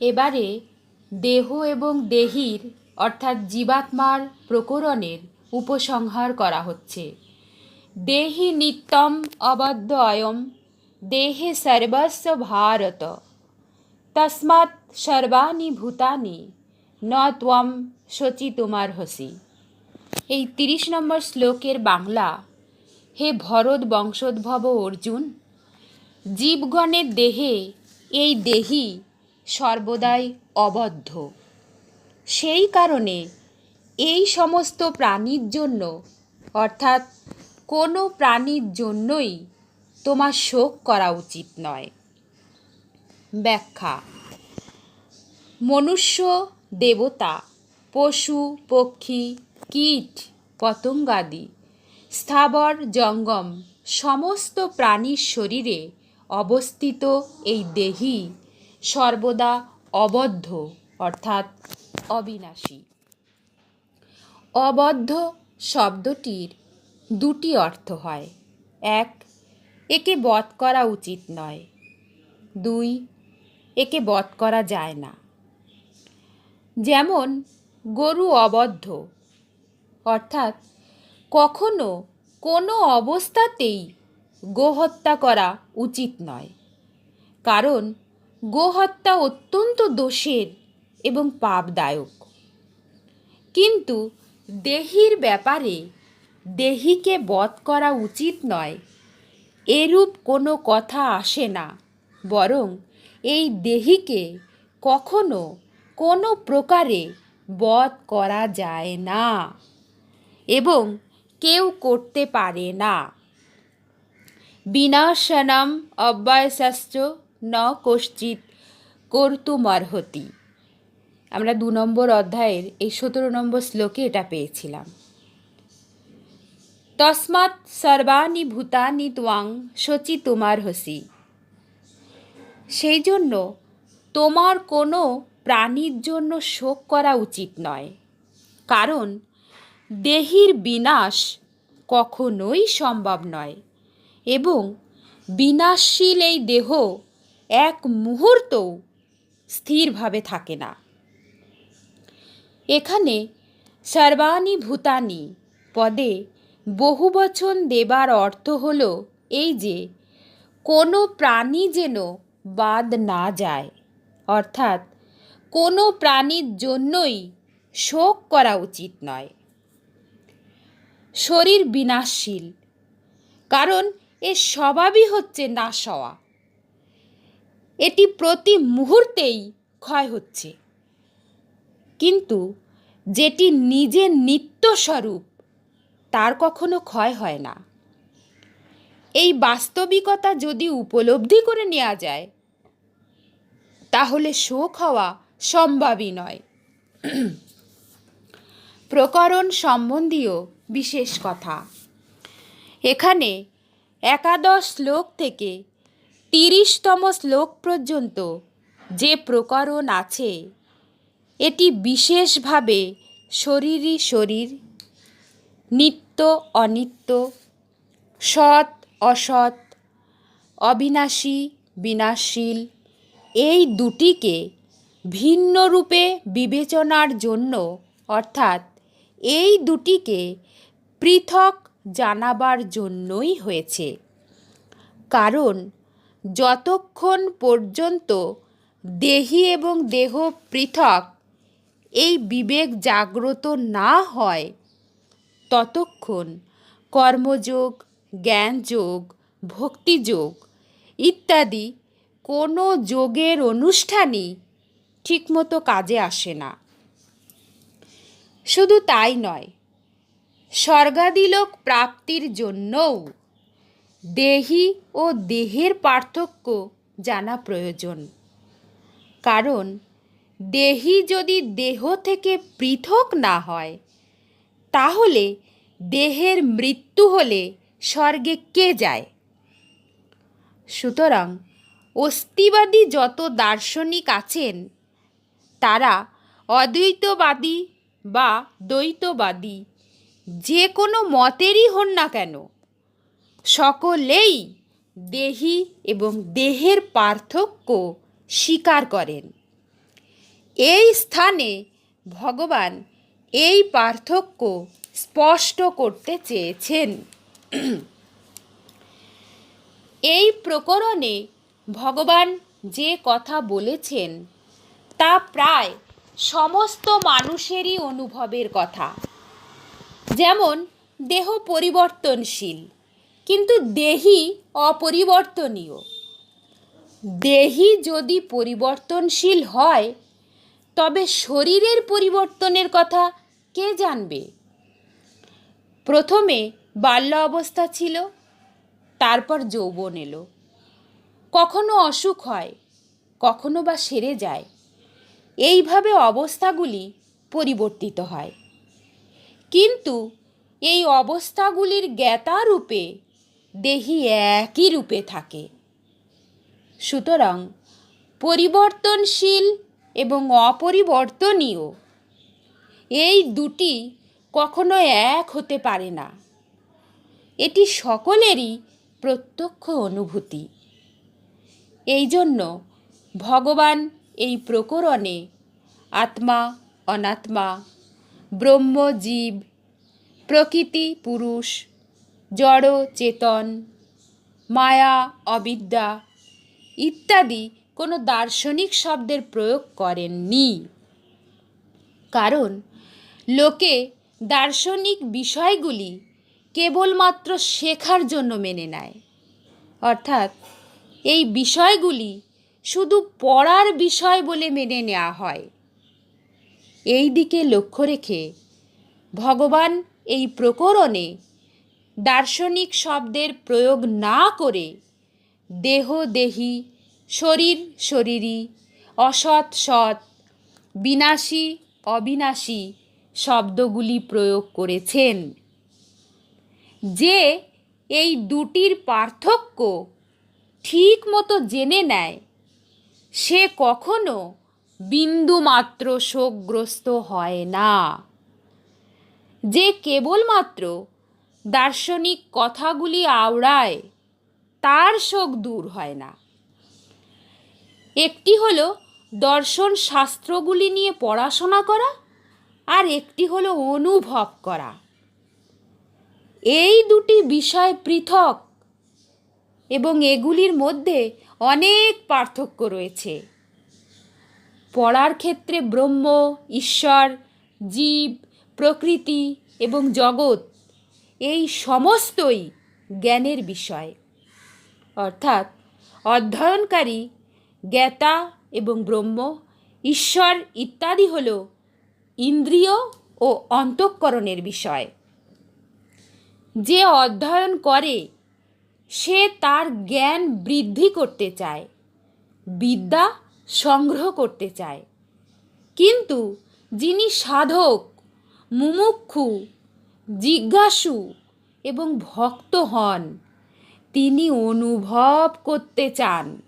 এবারে দেহ এবং দেহির, অর্থাৎ জীবাত্মার প্রকরণের উপসংহার করা হচ্ছে। দেহি নিত্যম অবদ্ধ অয়ম, দেহে সর্বস্ব ভারত। তস্মাৎ সর্বাণি ভূতানি, ন ত্বম শচিতুমার্হসি এই তিরিশ নম্বর শ্লোকের বাংলা, হে ভরত বংশোদ্ভব অর্জুন, জীবগণের দেহে এই দেহি সর্বদাই অবদ্ধ। সেই কারণে এই সমস্ত প্রাণীর জন্য, অর্থাৎ কোনো প্রাণীর জন্যই তোমার শোক করা উচিত নয়। ব্যাখ্যা, মনুষ্য, দেবতা, পশু, পক্ষী, কীট পতঙ্গাদি স্থাবর, জঙ্গম, সমস্ত প্রাণীর শরীরে অবস্থিত এই দেহি সর্বদা অবদ্ধ, অর্থাৎ অবিনাশী। অবদ্ধ শব্দটির দুটি অর্থ হয়। এক, একে বধ করা উচিত নয়। দুই, একে বধ করা যায় না। যেমন, গরু অবদ্ধ, অর্থাৎ কখনো কোনো অবস্থাতেই গোহত্যা করা উচিত নয়। কারণ গোহত্যা অত্যন্ত দোষের এবং পাপদায়ক। কিন্তু দেহির ব্যাপারে দেহিকে বধ করা উচিত নয়, এরূপ কোনো কথা আসে না, বরং এই দেহিকে কখনো কোনো প্রকারে বধ করা যায় না এবং কেউ করতে পারে না। বিনাশনম অব্যয়স্য ন কশ্চিৎ কর্তুমর্হতি আমরা দু নম্বর অধ্যায়ের এই সতেরো নম্বর শ্লোকে এটা পেয়েছিলাম। তসমাৎ সর্বাণি ভূতানি ত্বাং শচি তোমার হসি সেই জন্য তোমার কোনো প্রাণীর জন্য শোক করা উচিত নয়। কারণ দেহির বিনাশ কখনোই সম্ভব নয়। এবং বিনাশশীল এই দেহ এক মুহূর্তও স্থিরভাবে থাকে না। এখানে সর্বাণী ভূতানি পদে বহুবচন দেবার অর্থ হল এই যে, কোনো প্রাণী যেন বাদ না যায়, অর্থাৎ কোনো প্রাণীর জন্যই শোক করা উচিত নয়। শরীর বিনাশশীল, কারণ এর স্বভাবই হচ্ছে নাশ হওয়া এটি প্রতি মুহূর্তেই ক্ষয় হচ্ছে। কিন্তু যেটি নিজের নিত্যস্বরূপ, তার কখনো ক্ষয় হয় না। এই বাস্তবিকতা যদি উপলব্ধি করে নেওয়া যায়, তাহলে শোক হওয়া সম্ভবই নয়। প্রকরণ সম্বন্ধীয় বিশেষ কথা। এখানে একাদশ শ্লোক থেকে তিরিশতম শ্লোক পর্যন্ত যে প্রকরণ আছে, এটি বিশেষভাবে শরীরই শরীর, নিত্য অনিত্য, সৎ অসৎ, অবিনাশী বিনাশশীল এই দুটিকে ভিন্ন রূপে বিবেচনার জন্য, অর্থাৎ এই দুটিকে পৃথক জানাবার জন্যই হয়েছে। কারণ যতক্ষণ পর্যন্ত দেহি এবং দেহ পৃথক এই বিবেক জাগ্রত না হয়, ততক্ষণ কর্মযোগ, জ্ঞানযোগ, ভক্তিযোগ ইত্যাদি কোনো যোগের অনুষ্ঠানই ঠিকমতো কাজে আসে না। শুধু তাই নয়, স্বর্গাদিলোক প্রাপ্তির জন্যও দেহি ও দেহের পার্থক্য জানা প্রয়োজন। কারণ, দেহি যদি দেহ থেকে পৃথক না হয়, তাহলে দেহের মৃত্যু হলে স্বর্গে কে যায়? সুতরাং অস্তিবাদী যত দার্শনিক আছেন, তারা অদ্বৈতবাদী বা দ্বৈতবাদী যে কোনো মতেরই হন না কেন। সকলেই দেহি এবং দেহের পার্থক্য স্বীকার করেন। এই স্থানে ভগবান এই পার্থক্য স্পষ্ট করতে চেয়েছেন। এই প্রকরণে ভগবান যে কথা বলেছেন, তা প্রায় সমস্ত মানুষেরই অনুভবের কথা। যেমন দেহ পরিবর্তনশীল কিন্তু দেহি অপরিবর্তনীয়। দেহি যদি পরিবর্তনশীল হয়, তবে শরীরের পরিবর্তনের কথা কে জানবে? প্রথমে বাল্য অবস্থা ছিল, তারপর যৌবন এলো। কখনো অসুখ হয়, কখনো বা সেরে যায়। এইভাবে অবস্থাগুলি পরিবর্তিত হয়। কিন্তু এই অবস্থাগুলির জ্ঞাতা রূপে দেহি একই রূপে থাকে। সুতরাং পরিবর্তনশীল এবং অপরিবর্তনীয়, এই দুটি কখনো এক হতে পারে না। এটি সকলেরই প্রত্যক্ষ অনুভূতি। এই জন্য ভগবান এই প্রকরণে আত্মা, অনাত্মা ব্রহ্ম জীব প্রকৃতি পুরুষ জড়, চেতন, মায়া, অবিদ্যা ইত্যাদি কোনো দার্শনিক শব্দের প্রয়োগ করেননি। কারণ লোকে দার্শনিক বিষয়গুলি কেবলমাত্র শেখার জন্য মেনে নেয়। অর্থাৎ এই বিষয়গুলি শুধু পড়ার বিষয় বলে মেনে নেওয়া হয়। এই দিকে লক্ষ্য রেখে ভগবান এই প্রকরণে দার্শনিক শব্দের প্রয়োগ না করে দেহ দেহি, শরীর শরীরী, অসৎ সৎ, বিনাশী অবিনাশী শব্দগুলি প্রয়োগ করেছেন। যে এই দুটির পার্থক্য ঠিক মতো জেনে নেয়, সে কখনো বিন্দুমাত্র শোকগ্রস্ত হয় না। যে কেবলমাত্র দার্শনিক কথাগুলি আওড়ায়, তার শোক দূর হয় না। একটি হলো দর্শন শাস্ত্রগুলি নিয়ে পড়াশোনা করা আর একটি হলো অনুভব করা। এই দুটি বিষয় পৃথক এবং এগুলির মধ্যে অনেক পার্থক্য রয়েছে। পড়ার ক্ষেত্রে ব্রহ্ম, ঈশ্বর, জীব, প্রকৃতি এবং জগৎ এই সমস্তই জ্ঞানের বিষয়। অর্থাৎ অধ্যয়নকারী, জ্ঞাতা এবং ব্রহ্ম, ঈশ্বর ইত্যাদি হল ইন্দ্রিয় ও অন্তঃকরণের বিষয়। যে অধ্যয়ন করে, সে তার জ্ঞান বৃদ্ধি করতে চায়, বিদ্যা সংগ্রহ করতে চায়। কিন্তু যিনি সাধক মুমুক্ষু জিজ্ঞাসু এবং ভক্ত হন। তিনি অনুভব করতে চান।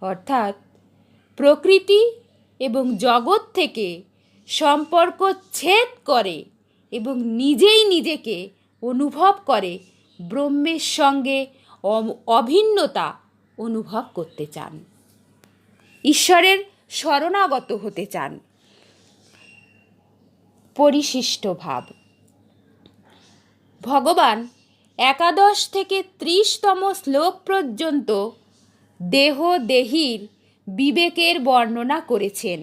অর্থাৎ প্রকৃতি এবং জগৎ থেকে সম্পর্ক ছেদ করে এবং নিজেই নিজেকে অনুভব করে, ব্রহ্মের সঙ্গে অভিন্নতা অনুভব করতে চান। ঈশ্বরের শরণাগত হতে চান। পরিশিষ্ট ভাব। ভগবান, একাদশ থেকে ত্রিশতম শ্লোক পর্যন্ত দেহ দেহির বিবেকের বর্ণনা করেছেন।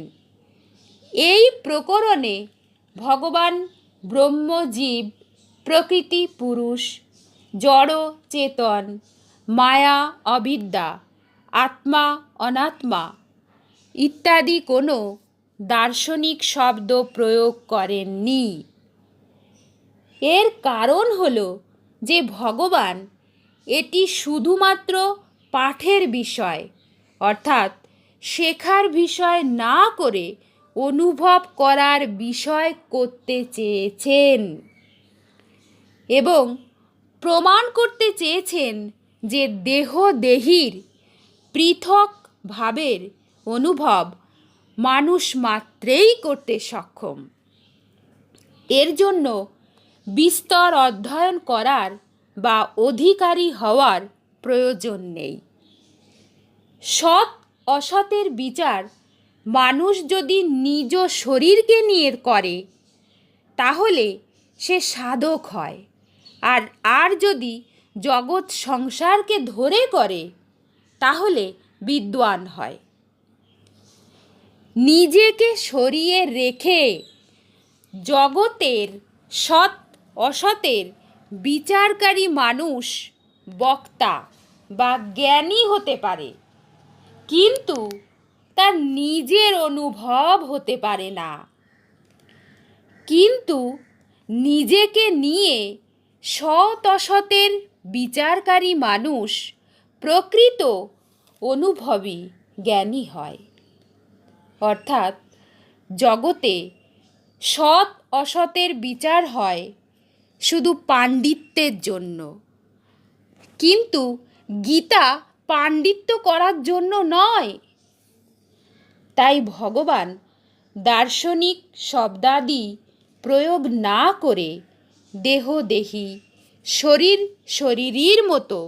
এই প্রকরণে ভগবান ব্রহ্মজীব, প্রকৃতি পুরুষ, জড়, চেতন, মায়া, অবিদ্যা, আত্মা, অনাত্মা ইত্যাদি কোনো দার্শনিক শব্দ প্রয়োগ করেননি। এর কারণ হল যে ভগবান এটি শুধুমাত্র পাঠের বিষয়, অর্থাৎ শেখার বিষয় না করে অনুভব করার বিষয় করতে চেয়েছেন এবং প্রমাণ করতে চেয়েছেন যে দেহ দেহির পৃথক ভাবের অনুভব মানুষ মাত্রেই করতে সক্ষম। এর জন্য বিস্তর অধ্যয়ন করার বা অধিকারী হওয়ার প্রয়োজন নেই। সৎ, অসতের বিচার মানুষ যদি নিজ শরীরকে নিয়ে করে, তাহলে সে সাধক হয়। আর আর যদি জগৎ সংসারকে ধরে করে, তাহলে বিদ্বান হয়। নিজেকে সরিয়ে রেখে জগতের সৎ অসতের বিচারকারী মানুষ, বক্তা বা জ্ঞানী হতে পারে। কিন্তু তার নিজের অনুভব হতে পারে না। কিন্তু নিজেকে নিয়ে সৎ অসতের বিচারকারী মানুষ প্রকৃত অনুভবী জ্ঞানী হয়। অর্থাৎ জগতে সৎ অসতের বিচার হয় শুধু পাণ্ডিত্যের জন্য। কিন্তু গীতা পাণ্ডিত্য করার জন্য নয়। তাই ভগবান দার্শনিক শব্দাদি প্রয়োগ না করে দেহ দেহি শরীর শরীরীর মতো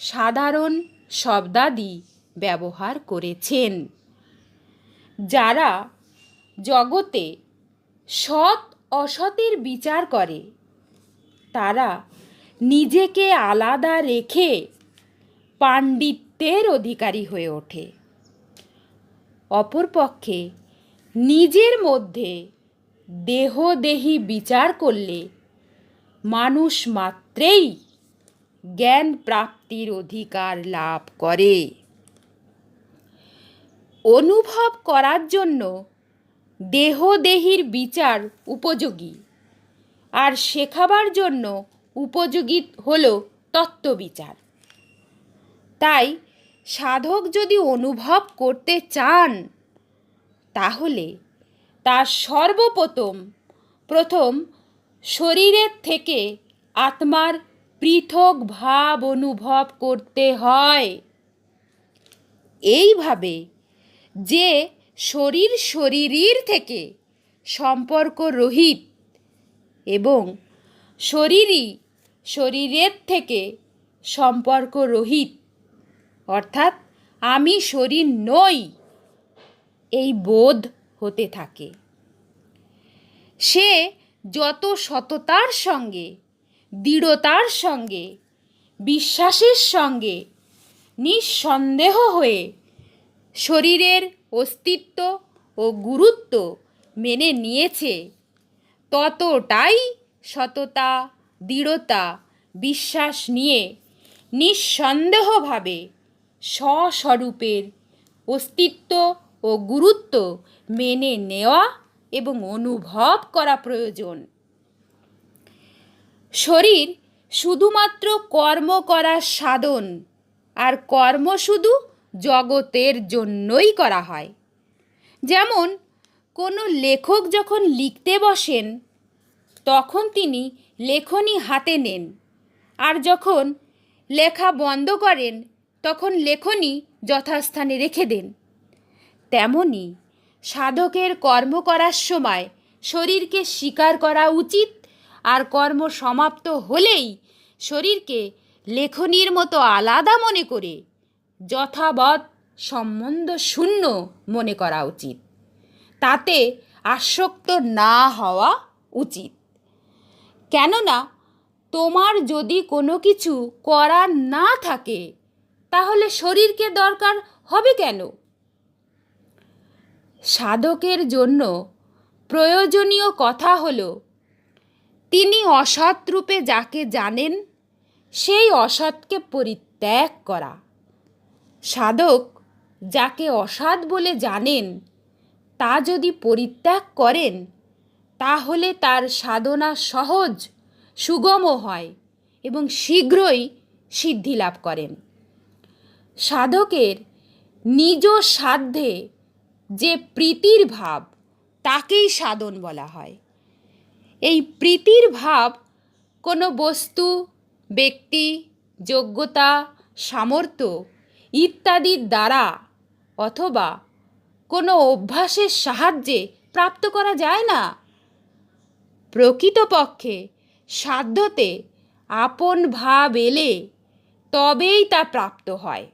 সাধারণ শব্দাদি ব্যবহার করেছেন। যারা জগতে সৎ অসতের বিচার করে তারা নিজেকে আলাদা রেখে পাণ্ডিত্যের অধিকারী হয়ে ওঠে। অপরপক্ষে নিজের মধ্যে দেহদেহী বিচার করলে মানুষ মাত্রেই জ্ঞান প্রাপ্তির অধিকার লাভ করে। অনুভব করার জন্য দেহদেহীর বিচার উপযোগী। আর শেখাবার জন্য উপযোগী হল তত্ত্ববিচার। তাই সাধক যদি অনুভব করতে চান, তাহলে তার সর্বপ্রথম, প্রথম শরীরের থেকে আত্মার পৃথক ভাব অনুভব করতে হয়। এইভাবে যে শরীর শরীরের থেকে সম্পর্ক রহিত এবং শরীরই শরীরের থেকে সম্পর্ক রহিত অর্থাৎ আমি শরীর নই, এই বোধ হতে থাকে। সে যত সততার সঙ্গে, দৃঢ়তার সঙ্গে, বিশ্বাসের সঙ্গে নিঃসন্দেহ হয়ে শরীরের অস্তিত্ব ও গুরুত্ব মেনে নিয়েছে ততটাই সততা, দৃঢ়তা, বিশ্বাস নিয়ে নিঃসন্দেহভাবে স্বস্বরূপের অস্তিত্ব ও গুরুত্ব মেনে নেওয়া এবং অনুভব করা প্রয়োজন। শরীর শুধুমাত্র কর্ম করার সাধন, আর কর্ম শুধু জগতের জন্যই করা হয়। যেমন কোনো লেখক যখন লিখতে বসেন, তখন তিনি লেখনী হাতে নেন। আর যখন লেখা বন্ধ করেন, তখন লেখনী যথাস্থানে রেখে দেন। তেমনি সাধকের কর্ম করার সময় শরীরকে স্বীকার করা উচিত, আর কর্ম সমাপ্ত হলেই শরীরকে লেখনীর মতো আলাদা মনে করে, যথাবৎ সম্বন্ধ শূন্য মনে করা উচিত। তাতে আসক্ত না হওয়া উচিত। কেননা, তোমার যদি কোনো কিছু করার না থাকে, তাহলে শরীরকে দরকার হবে কেন? সাধকের জন্য প্রয়োজনীয় কথা হলো, তিনি অসৎ রূপে যাকে জানেন, সেই অসৎকে পরিত্যাগ করা। সাধক যাকে অসাধ বলে জানেন তা যদি পরিত্যাগ করেন, তাহলে তার সাধনা সহজ সুগমও হয় এবং শীঘ্রই সিদ্ধি লাভ করেন। সাধকের নিজ সাধ্যে যে প্রীতির ভাব, তাকেই সাধন বলা হয়। এই প্রীতির ভাব কোনো বস্তু, ব্যক্তি, যোগ্যতা, সামর্থ্য ইত্যাদির দ্বারা অথবা কোনো অভ্যাসের সাহায্যে প্রাপ্ত করা যায় না। প্রকৃতপক্ষে সাধ্যতে আপন ভাব এলে তবেই তা প্রাপ্ত হয়।